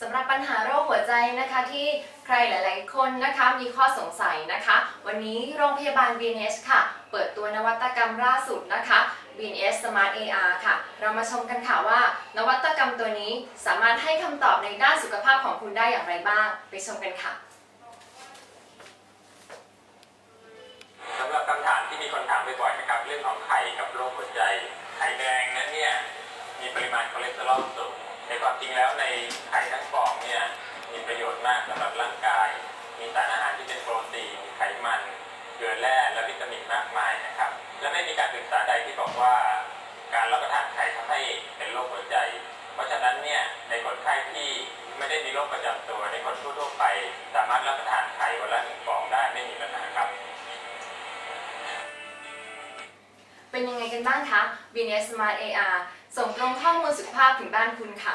สำหรับปัญหาโรคหัวใจนะคะที่ใครหลาย ๆ คนนะคะมีข้อสงสัยนะคะ วันนี้โรงพยาบาล BNS ค่ะ เปิดตัวนวัตกรรมล่าสุดนะคะ BNS Smart AR ค่ะ เรามาชมกันค่ะว่า นวัตกรรมตัวนี้สามารถให้คำตอบในด้านสุขภาพของคุณได้อย่างไรบ้าง ไปชมกันค่ะสำหรับคำถามที่มีคนถามบ่อยๆนะครับเรื่องของไข่กับโรคหัวใจไข่แดงนั้นเนี่ยมีปริมาณคอเลสเตอรอลสูงในความจริงแล้วใน เกลือแร่และวิตามินมากมายนะครับ และไม่มีการศึกษาใดที่บอกว่า การรับประทานไข่ทำให้เป็นโรคหัวใจ เพราะฉะนั้นเนี่ยในคนไข้ที่ไม่ได้มีโรคประจำตัวในคนทั่วไป สามารถรับประทานไข่วันละหนึ่งฟองได้ไม่มีปัญหาครับ เป็นยังไงกันบ้างคะ BNS Smart AR ส่งตรงข้อมูลสุขภาพถึงบ้านคุณค่ะ